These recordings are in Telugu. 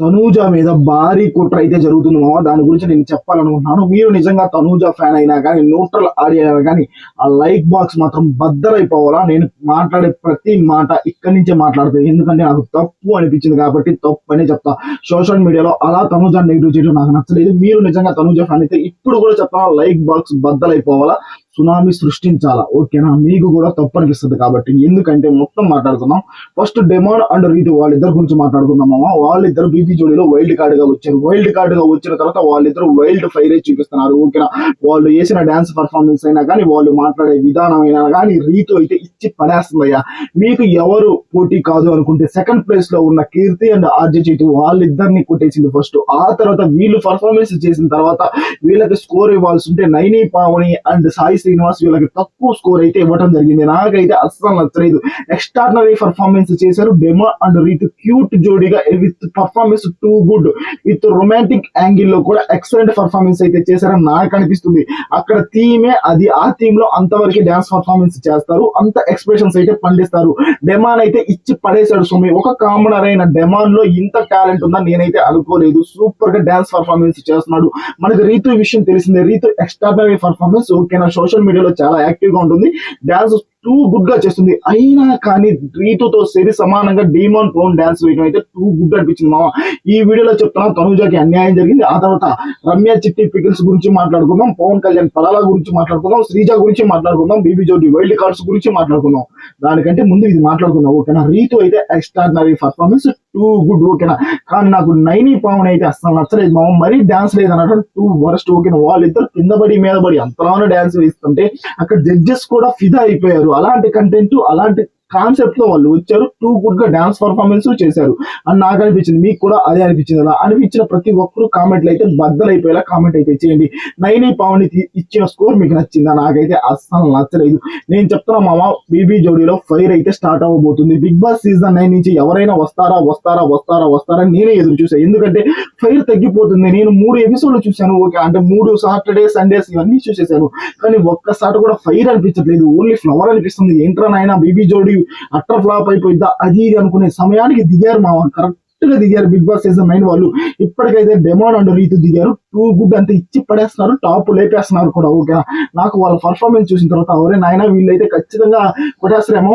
తనూజ మీద భారీ కుట్ర అయితే జరుగుతుంది మామ. దాని గురించి నేను చెప్పాలనుకుంటున్నాను. మీరు నిజంగా తనూజ ఫ్యాన్ అయినా కానీ న్యూట్రల్ ఆడియో అయినా కానీ ఆ లైక్ బాక్స్ మాత్రం బద్దలైపోవాలా? నేను మాట్లాడే ప్రతి మాట ఇక్కడి నుంచే మాట్లాడుతుంది ఎందుకంటే నాకు తప్పు అనిపించింది కాబట్టి తప్పు అనే చెప్తా. సోషల్ మీడియాలో అలా తనూజ నెగిటివ్ చేయడం నాకు నచ్చలేదు. మీరు నిజంగా తనూజ ఫ్యాన్ అయితే ఇప్పుడు కూడా చెప్తాను లైక్ బాక్స్ బద్దలైపోవాలా? సునామీ సృష్టించాలా? ఓకేనా మీకు కూడా తప్పు అనిపిస్తుంది కాబట్టి ఎందుకంటే మొత్తం మాట్లాడుతున్నాం. ఫస్ట్ డెమాన్ అండ్ రీతి వాళ్ళిద్దరి గురించి మాట్లాడుకుందామా వాళ్ళిద్దరు బీపీ జోడీలో వైల్డ్ కార్డ్గా వచ్చారు. వైల్డ్ కార్డ్గా వచ్చిన తర్వాత వాళ్ళిద్దరు వైల్డ్ ఫైర్ చూపిస్తున్నారు ఓకేనా వాళ్ళు చేసిన డాన్స్ పర్ఫార్మెన్స్ అయినా కానీ వాళ్ళు మాట్లాడే విధానం అయినా కానీ రీతు అయితే ఇచ్చి పడేస్తుందయ్యా మీకు ఎవరు పోటీ కాదు అనుకుంటే సెకండ్ ప్లేస్లో ఉన్న కీర్తి అండ్ ఆర్జే చేతి వాళ్ళిద్దరిని కొట్టేసింది ఫస్ట్ ఆ తర్వాత వీళ్ళు పర్ఫార్మెన్స్ చేసిన తర్వాత వీళ్ళకి స్కోర్ ఇవ్వాల్సి ఉంటే నైని పావని అండ్ సాయి శ్రీనివాస్ వీళ్ళకి తక్కువ స్కోర్ అయితే ఇవ్వడం జరిగింది. నాకైతే అస్సలు నచ్చలేదు. ఎక్స్ట్రాడినరీ పర్ఫార్మెన్స్ చేశారు. డెమో అండ్ రీత్ క్యూట్ జోడీగా with performance too good with romantic యాంగిల్లో కూడా ఎక్సలెంట్ పర్ఫార్మెన్స్ అయితే చేశారని నాకు అనిపిస్తుంది. అక్కడ థీమే అది ఆ థీమ్లో అంతవరకు డాన్స్ పర్ఫార్మెన్స్ చేస్తారు. అంత ఎక్స్ప్రెషన్స్ అయితే పండిస్తారు. డెమాన్ అయితే ఇచ్చి పడేశాడు సుమి ఒక కామనర్ అయిన డెమాన్లో ఇంత టాలెంట్ ఉందని నేనైతే అనుకోలేదు. సూపర్గా డాన్స్ పర్ఫార్మెన్స్ చేస్తున్నాడు. మనకి రీతు విషయం తెలిసిందే. రీతు ఎక్స్ట్రాడనరీ పర్ఫార్మెన్స్ ఓకేనా? సోషల్ మీడియాలో చాలా యాక్టివ్గా ఉంటుంది. డాన్స్ టూ గుడ్గా చేస్తుంది. అయినా కానీ రీతుతో సరి సమానంగా డీమాన్ క్లోన్ డాన్స్ వేయడం అయితే టూ గుడ్ అనిపించింది మామ. ఈ వీడియోలో చెప్తున్నా తనుజాకి అన్యాయం జరిగింది. ఆ తర్వాత రమ్య చిట్టి పికిల్స్ గురించి మాట్లాడుకుందాం. పవన్ కళ్యాణ్ పలాల గురించి మాట్లాడుకుందాం. శ్రీజ గురించి మాట్లాడుకుందాం. బీబీ జోడి వైల్డ్ కార్డ్స్ గురించి మాట్లాడుకుందాం. దానికంటే ముందు ఇది మాట్లాడుకుందాం ఓకేనా? రీతు అయితే ఎక్స్ట్రాడినరీ పర్ఫార్మెన్స్ టూ గుడ్ ఓకేనా? కానీ నాకు నైని పవన్ అయితే అసలు నచ్చలేదు మామ. మరీ డాన్స్ లేదు అన్నట్టు టూ వరస్ట్ ఓకేనా? వాళ్ళిద్దరు కింద పడి మీద పడి అంతలానే డాన్స్ వేస్తుంటే అక్కడ జడ్జెస్ కూడా ఫిదా అయిపోయారు. అలాంటి కంటెంట్ అలాంటి కాన్సెప్ట్లో వాళ్ళు వచ్చారు టూ గుడ్గా డాన్స్ పర్ఫార్మెన్స్ చేశారు. అని నాకు అనిపించింది మీకు కూడా అదే అనిపించింది అలా. అనిపించిన ప్రతి ఒక్కరు కామెంట్లు అయితే బద్దలైపోయేలా కామెంట్ అయితే చేయండి. నైని పావని తీ- ఇచ్చిన స్కోర్ మీకు నచ్చిందా? నాకైతే అస్సలు నచ్చలేదు. నేను చెప్తున్నా మామ బీబీ జోడీలో ఫైర్ అయితే స్టార్ట్ అవ్వబోతుంది. బిగ్ బాస్ సీజన్ నైన్ నుంచి ఎవరైనా వస్తారా వస్తారా వస్తారా వస్తారా నేనే ఎదురు చూసాను ఎందుకంటే ఫైర్ తగ్గిపోతుంది. నేను మూడు ఎపిసోడ్లు చూశాను. ఓకే అంటే మూడు సాటర్డే సండేస్ ఇవన్నీ చూసేసాను కానీ ఒక్కసారి కూడా ఫైర్ అనిపించట్లేదు. ఓన్లీ ఫ్లవర్ అనిపిస్తుంది. ఏంట్రా నాయన బీబీ జోడీ? అట్టర్ ఫ్లాప్ అయిపోయిద్దా? అది ఇది అనుకునే సమయానికి దిగారు మామ కరెక్ట్. గా దిగారు బిగ్ బాస్ సీజన్ నైన్ వాళ్ళు. ఇప్పటికైతే డెమాండ్ అండ్ రీతి దిగారు. టూ గుడ్ అంతా ఇచ్చి పడేస్తున్నారు టాప్ లేపేస్తున్నారు కూడా ఓకే నాకు వాళ్ళ పర్ఫార్మెన్స్ చూసిన తర్వాత అవరే నాయన వీళ్ళైతే ఖచ్చితంగా కొట్టేస్తారేమో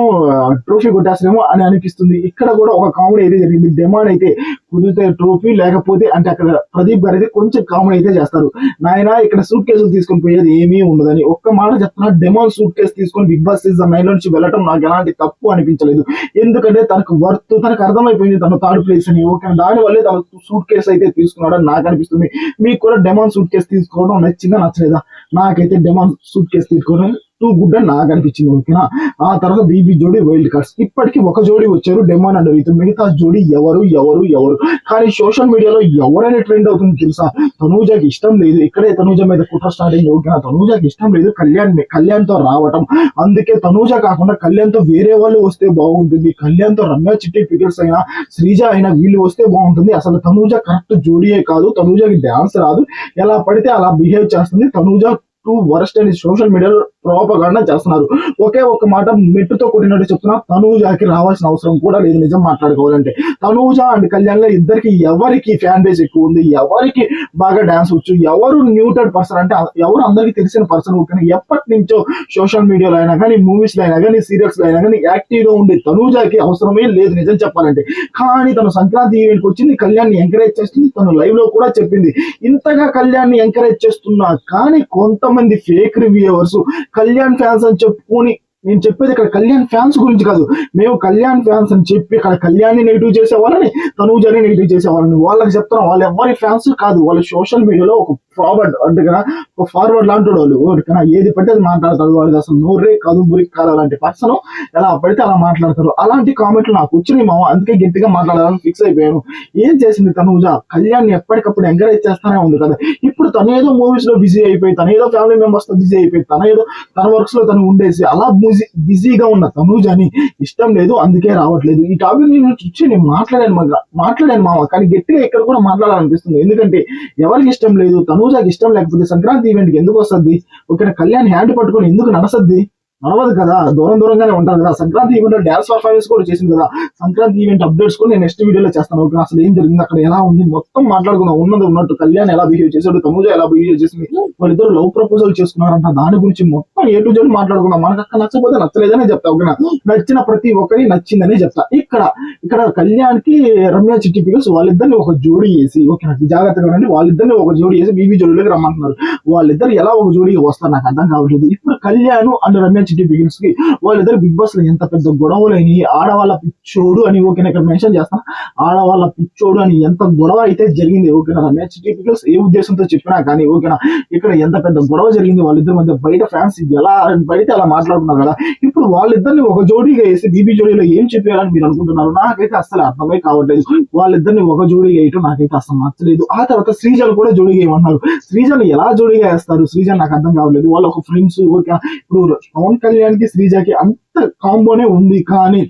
ట్రోఫీ కొట్టేస్తారేమో అని అనిపిస్తుంది. ఇక్కడ కూడా ఒక కామెడీ అయితే జరిగింది. డెమాండ్ అయితే కుదిరితే ట్రోఫీ లేకపోతే అంటే అక్కడ ప్రదీప్ గారు అయితే కొంచెం కామెడీ అయితే చేస్తారు. నాయన ఇక్కడ సూట్ కేసులు తీసుకొని పోయేది ఏమీ ఉండదని. ఒక్క మాట చెప్తున్నా డెమాన్ సూట్ కేసు తీసుకొని బిగ్ బాస్ సీజన్ నైన్ నుంచి వెళ్ళటం నాకు ఎలాంటి తప్పు అనిపించలేదు. ఎందుకంటే తనకు వర్త్ తనకు అర్థమైపోయింది తను థర్డ్ ప్లేస్ అని ఓకే దాని వల్లే తన సూట్ కేసు అయితే తీసుకున్నాడని నాకు అనిపిస్తుంది. మీకు కూడా డెమాన్ సూట్ కేసు తీసుకోవడం నచ్చిందా నచ్చలేదా? నాకైతే డెమాన్ సూట్ కేసు తీసుకోవడం టూ గుడ్ అని నాకు అనిపించింది ఓకేనా? ఆ తర్వాత బీబీ జోడీ వైల్డ్ కార్డ్స్ ఇప్పటికి ఒక జోడీ వచ్చారు డెమాన్ అండ్ రీతు మిగతా జోడీ ఎవరు ఎవరు ఎవరు? కానీ సోషల్ మీడియాలో ఎవరైనా ట్రెండ్ అవుతుంది తెలుసా? తనూజాకి ఇష్టం లేదు. ఇక్కడే తనూజ మీద కుట్ర స్టార్ట్ అయింది ఓకేనా? తనూజాకి ఇష్టం లేదు. కళ్యాణ్ కళ్యాణ్తో రావటం. అందుకే తనూజ కాకుండా కళ్యాణ్తో వేరే వాళ్ళు వస్తే బాగుంటుంది. కళ్యాణ్తో రమ్య చిట్టి ఫిగర్స్ అయినా శ్రీజ అయినా వీళ్ళు వస్తే బాగుంటుంది. అసలు తనూజ కరెక్ట్ జోడీయే కాదు. తనూజకి డాన్స్ రాదు. ఎలా పడితే అలా బిహేవ్ చేస్తుంది. తనూజ టూ వరస్ట్ అని సోషల్ మీడియాలో ప్రోపగాండా చేస్తున్నారు. ఒకే ఒక మాట మెట్టుతో కొట్టినట్టు చెప్తున్నా తనూజాకి రావాల్సిన అవసరం కూడా లేదు నిజం మాట్లాడుకోవాలంటే. తనూజ అండ్ కళ్యాణ్లో ఇద్దరికి ఎవరికి ఫ్యాన్ బేస్ ఎక్కువ ఉంది ఎవరికి బాగా డాన్స్ వచ్చు ఎవరు న్యూటెడ్ పర్సన్ అంటే ఎవరు అందరికి తెలిసిన పర్సన్ కానీ ఎప్పటి నుంచో సోషల్ మీడియాలో అయినా కానీ మూవీస్లో అయినా కానీ సీరియల్స్లో అయినా కానీ యాక్టివ్గా ఉండే తనూజాకి అవసరమే లేదు నిజం చెప్పాలంటే. కానీ తను సంక్రాంతి ఈవెంట్ వచ్చింది కళ్యాణ్ ఎంకరేజ్ చేస్తుంది తను లైవ్లో కూడా చెప్పింది. ఇంతగా కళ్యాణ్ ఎంకరేజ్ చేస్తున్నా కానీ కొంత మంది ఫేక్ రివ్యూవర్స్ కళ్యాణ్ ఫ్యాన్స్ అని చెప్పుకొని నేను చెప్పేది ఇక్కడ కళ్యాణ్ ఫ్యాన్స్ గురించి కాదు. మేము కళ్యాణ్ ఫ్యాన్స్ అని చెప్పి ఇక్కడ కళ్యాణ్ని నెగిటివ్ చేసేవాళ్ళని తనూజని నెగిటివ్ చేసేవాళ్ళని. వాళ్ళకి చెప్తున్నాం వాళ్ళు ఎవరి ఫ్యాన్స్ కాదు. వాళ్ళు సోషల్ మీడియాలో ఒక ఫార్వర్డ్ అంటే కదా ఒక ఫార్వర్డ్ లాంటి వాళ్ళు. ఎవరికైనా ఏది పడితే అది మాట్లాడతారు. వాళ్ళకి అసలు నోరే కాదు బురికి కాదు అలాంటి పర్సన్ ఎలా పడితే అలా మాట్లాడతారు. అలాంటి కామెంట్లు నాకు వచ్చినాయి మామ. అందుకే గట్టిగా మాట్లాడాలని ఫిక్స్ అయిపోయాను. ఏం చేసింది తనూజ? కళ్యాణ్ ఎప్పటికప్పుడు ఎంకరేజ్ చేస్తానే ఉంది కదా. ఇప్పుడు తను ఏదో మూవీస్లో బిజీ అయిపోయి తన ఏదో ఫ్యామిలీ మెంబర్స్తో బిజీ అయిపోయి తన ఏదో తన వర్క్స్లో తను ఉండేసి అలా బిజీ బిజీగా ఉన్న తనూజ్ అని ఇష్టం లేదు అందుకే రావట్లేదు. ఈ టాపిక్ నేను చూసి నేను మాట్లాడాను మామ మాట్లాడాను మామ కానీ గట్టిగా ఇక్కడ కూడా మాట్లాడాలనిపిస్తుంది. ఎందుకంటే ఎవరికి ఇష్టం లేదు తనూజాకి ఇష్టం లేకపోతే సంక్రాంతి ఈవెంట్కి ఎందుకు వస్తుంది? ఒక కళ్యాణ్ హ్యాండ్ పట్టుకొని ఎందుకు నడసద్ది? నడవదు కదా. దూరం దూరంగానే ఉంటారు కదా. సంక్రాంతి ఈవెంట్ డాన్స్ పర్ఫార్మెన్స్ కూడా చేసింది కదా. సంక్రాంతి ఈవెంట్ అప్డేట్స్ కూడా నేను నెక్స్ట్ వీడియోలో చేస్తాను. ఓకే అసలు ఏం జరిగింది? అక్కడ ఎలా ఉంది? మొత్తం మాట్లాడుకుందాం. ఉన్నది ఉన్నట్టు కళ్యాణ్ ఎలా బిహేవ్ చేశాడు? తమూజ ఎలా బిహేవ్ చేసింది? వాళ్ళిద్దరు లవ్ ప్రపోజల్ చేసుకున్నారంట. దాని గురించి మొత్తం ఏ టు జెడ్ మాట్లాడుకుందాం. మనకు అక్కడ నచ్చకపోతే నచ్చలేదనే చెప్తా ఓకేనా? నచ్చిన ప్రతి ఒక్కరి నచ్చిందనే చెప్తా. ఇక్కడ ఇక్కడ కళ్యాణ్కి రమ్య చిట్టి పిల్లలు వాళ్ళిద్దరిని ఒక జోడి చేసి ఓకేనా? జాగ్రత్తగా ఉండండి. వాళ్ళిద్దరిని ఒక జోడి చేసి బీబీ జోడీలోకి రమ్మంటున్నారు. వాళ్ళిద్దరు ఎలా ఒక జోడీకి వస్తారు? నాకు అర్థం కావట్లేదు. ఇప్పుడు కళ్యాణ్ అండ్ రమ్య చిట్టి బిగిన్స్కి వాళ్ళిద్దరు బిగ్ బాస్లో ఎంత పెద్ద గొడవలని ఆడవాళ్ళ పిచ్చోడు అని ఓకే ఇక్కడ మెన్షన్ చేస్తాను ఆడవాళ్ళ పిచ్చోడు అని ఎంత గొడవ అయితే జరిగింది ఓకేనా? మ్యాచ్ చిట్టి బిగిన్స్ ఏ ఉద్దేశంతో చెప్పినా కానీ ఓకేనా? ఇక్కడ ఎంత పెద్ద గొడవ జరిగింది వాళ్ళిద్దరి మధ్య బయట ఫ్యాన్స్ ఎలా పడితే అలా మాట్లాడుకున్నారు కదా? ఇప్పుడు వాళ్ళిద్దరిని ఒక జోడీగా వేసి బీబీ జోడీలో ఏం చెప్పారని మీరు అనుకుంటున్నారు? నాకైతే అసలు అర్థమే కావట్లేదు. వాళ్ళిద్దరిని ఒక జోడీగా వేయటం నాకైతే అసలు నచ్చలేదు. ఆ తర్వాత శ్రీజలు కూడా జోడీగా ఏమన్నారు శ్రీజను ఎలా జోడీగా వేస్తారు? శ్రీజ నాకు అర్థం కావట్లేదు. వాళ్ళు ఒక ఫ్రెండ్స్ ఇప్పుడు పవన్ కళ్యాణ్కి శ్రీజకి అంత కాంబోనే ఉంది కానీ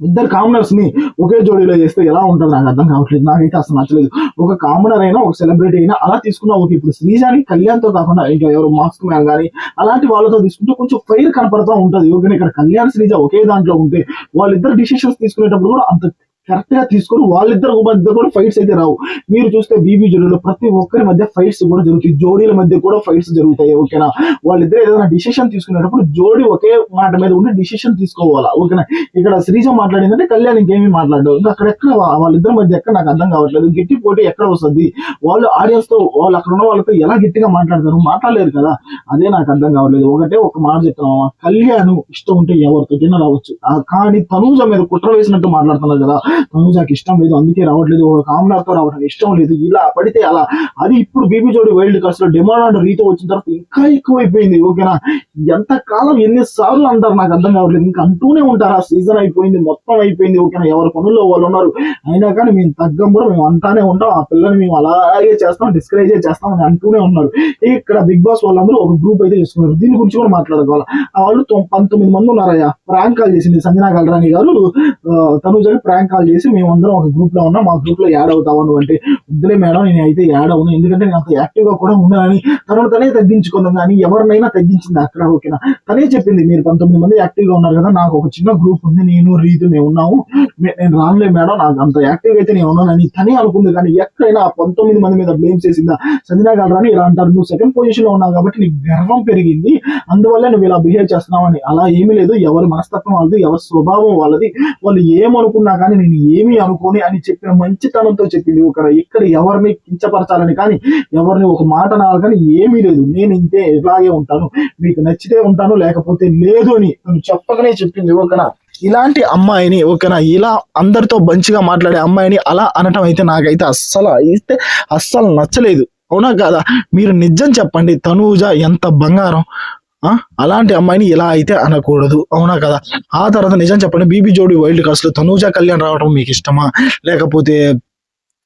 ఇద్దరు కామనర్స్ని ఒకే జోడీలో చేస్తే ఎలా ఉంటుంది నాకు అర్థం కావట్లేదు. నాకైతే అసలు నచ్చలేదు. ఒక కామనర్ అయినా ఒక సెలబ్రిటీ అయినా అలా తీసుకున్నా ఓకే ఇప్పుడు శ్రీజాని కళ్యాణ్తో కాకుండా ఇంకా ఎవరు మాస్క్ మ్యాన్ కానీ అలాంటి వాళ్ళతో తీసుకుంటే కొంచెం ఫైర్ కనపడతా ఉంటది. ఓకే ఇక్కడ కళ్యాణ్ శ్రీజ ఒకే దాంట్లో ఉంటే వాళ్ళిద్దరు డిసిషన్స్ తీసుకునేటప్పుడు కూడా అంత కరెక్ట్గా తీసుకొని వాళ్ళిద్దరు మధ్య కూడా ఫైట్స్ అయితే రావు. మీరు చూస్తే బీబీ జోడీలో ప్రతి ఒక్కరి మధ్య ఫైట్స్ కూడా జరుగుతాయి. జోడీల మధ్య కూడా ఫైట్స్ జరుగుతాయి ఓకేనా? వాళ్ళిద్దరు ఏదైనా డిసిషన్ తీసుకునేటప్పుడు జోడీ ఒకే మాట మీద ఉండి డిసిషన్ తీసుకోవాలా ఓకేనా? ఇక్కడ శ్రీజ మాట్లాడిందంటే కళ్యాణ్ ఇంకేమీ మాట్లాడదు ఇంకా అక్కడ ఎక్కడ వాళ్ళిద్దరి మధ్య ఎక్కడ నాకు అర్థం కావట్లేదు. గట్టి పోటీ ఎక్కడ వస్తుంది? వాళ్ళు ఆడియన్స్తో వాళ్ళు అక్కడ ఉన్న వాళ్ళతో ఎలా గట్టిగా మాట్లాడతారు? మాట్లాడలేరు కదా. అదే నాకు అర్థం కావట్లేదు. ఒకటే ఒక మాట చెప్తున్నామా కళ్యాణ్ ఇష్టం ఉంటే ఎవరితో రావచ్చు. ఆ కానీ తనూజ మీద కుట్ర వేసినట్టు మాట్లాడుతున్నారు కదా. తనూజకి ఇష్టం లేదు అందుకే రావట్లేదు. ఒక కామనర్ రావడం ఇష్టం లేదు. ఇలా పడితే అలా. అది ఇప్పుడు బీబీ జోడి వైల్డ్ కప్స్లో డిమాండ్ అండ్ రీతో వచ్చిన తర్వాత ఇంకా ఎక్కువైపోయింది ఓకేనా? ఎంత కాలం ఎన్ని సార్లు అంటారు నాకు అర్థం కావట్లేదు. ఇంకా అంటూనే ఉంటారు ఆ సీజన్ అయిపోయింది మొత్తం అయిపోయింది ఓకేనా? ఎవరి పనుల్లో వాళ్ళు ఉన్నారు. అయినా కానీ మేము తగ్గం కూడా మేము అంటానే ఉంటాం. ఆ పిల్లని మేము అలాగే చేస్తాం డిస్కరేజ్ చేస్తాం అని అంటూనే ఉన్నారు. ఇక్కడ బిగ్ బాస్ వాళ్ళందరూ ఒక గ్రూప్ అయితే చేసుకున్నారు. దీని గురించి కూడా మాట్లాడుకోవాలి? వాళ్ళు పంతొమ్మిది మంది ఉన్నారయ్యా. ప్రాంక్ కాల్ చేసింది సంజనా కల్రాణి గారు. తనుజకి ప్రాంక్ కాల్ చేసి మేము అందరం ఒక గ్రూప్లో ఉన్నాం. మా గ్రూప్లో యాడ్ అవుతావు నువ్వు అంటే వద్దులే మేడం నేను అయితే యాడ్ అవును ఎందుకంటే నేను అంత యాక్టివ్గా కూడా ఉన్నానని తను తనే తగ్గించుకుందాం కానీ ఎవరినైనా తగ్గించింది అక్కడ ఓకేనా? తనే చెప్పింది మీరు పంతొమ్మిది మంది యాక్టివ్గా ఉన్నారు కదా నాకు ఒక చిన్న గ్రూప్ ఉంది నేను రీతి మేము ఉన్నాము. నేను రానులే మేడం నాకు అంత యాక్టివ్ అయితే నేను ఉన్నానని తనే అనుకుంది. కానీ ఎక్కడైనా పంతొమ్మిది మంది మీద బ్లేమ్ చేసిందా? సంజనా గల్రాని ఇలా అంటారు. నువ్వు సెకండ్ పొజిషన్లో ఉన్నావు కాబట్టి నీకు గర్వం పెరిగింది. అందువల్ల నువ్వు ఇలా బిహేవ్ చేస్తున్నావని అలా ఏమీ లేదు. ఎవరి మనస్తత్వం వాళ్ళది ఎవరి స్వభావం వాళ్ళది. వాళ్ళు ఏమనుకున్నా కానీ నేను ఏమీ అనుకోని అని చెప్పిన మంచితనంతో చెప్పింది. ఇక్కడ ఇక్కడ ఎవరిని కించపరచాలని కానీ ఎవరిని ఒక మాట నాలు కానీ ఏమీ లేదు. నేను ఇంతే ఇలాగే ఉంటాను. మీకు నచ్చితే ఉంటాను లేకపోతే లేదు అని నువ్వు చెప్పకనే చెప్పింది ఓకేనా ఇలాంటి అమ్మాయిని ఓకేనా ఇలా అందరితో మంచిగా మాట్లాడే అమ్మాయిని అలా అనటం అయితే నాకైతే అస్సలు అయితే అస్సలు నచ్చలేదు. అవునా కాదా? మీరు నిజం చెప్పండి తనూజ ఎంత బంగారం? అలాంటి అమ్మాయిని ఇలా అయితే అనకూడదు. అవునా కదా? ఆ తర్వాత నిజం చెప్పండి బీబీ జోడి వైల్డ్ కార్స్లో తనూజ కళ్యాణ్ రావడం మీకు ఇష్టమా? లేకపోతే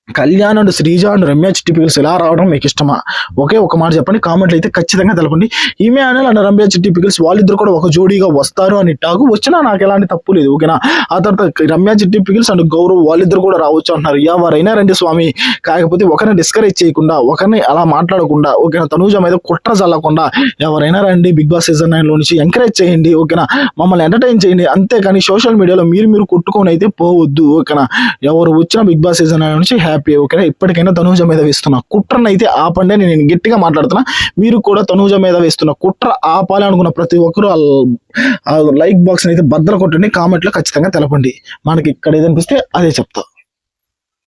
కళ్యాణ్ అండ్ శ్రీజ అండ్ రమ్య చిట్టిపికల్స్ ఇలా రావడం మీకు ఇష్టమా? ఒకే ఒక మాట చెప్పండి కామెంట్లు అయితే ఖచ్చితంగా తెలపండి. ఈమె అనిల్ అండ్ రమ్య చిట్టిపికల్స్ వాళ్ళిద్దరు కూడా ఒక జోడీగా వస్తారు అని టాకు. వచ్చినా నాకు ఎలాంటి తప్పు లేదు ఓకేనా? ఆ తర్వాత రమ్య చిట్టిపికల్స్ అండ్ గౌరవ్ వాళ్ళిద్దరు కూడా రావచ్చు అంటున్నారు. ఎవరైనా రండి స్వామి. కాకపోతే ఒకరిని డిస్కరేజ్ చేయకుండా ఒకరిని అలా మాట్లాడకుండా ఓకేనా? తనూజ మీద కుట్ర చల్లకుండా ఎవరైనా రండి బిగ్ బాస్ సీజన్ నైన్లో నుంచి ఎంకరేజ్ చేయండి ఓకేనా? మమ్మల్ని ఎంటర్టైన్ చేయండి. అంతేకాని సోషల్ మీడియాలో మీరు మీరు కొట్టుకొని అయితే పోవద్దు ఓకేనా? ఎవరు వచ్చినా బిగ్ బాస్ సీజన్ నైన్ నుంచి హ్యాపీ ఓకేనా? ఇప్పటికైనా తనూజ మీద వేస్తున్నా కుట్రను అయితే ఆపండి అని నేను గట్టిగా మాట్లాడుతున్నా. మీరు కూడా తనూజ మీద వేస్తున్న కుట్ర ఆపాలి అనుకున్న ప్రతి ఒక్కరు ఆ లైక్ బాక్స్ అయితే భద్ర కొట్టండి కామెంట్లో ఖచ్చితంగా తెలపండి. మనకి ఇక్కడ ఏదనిపిస్తే అదే చెప్తా.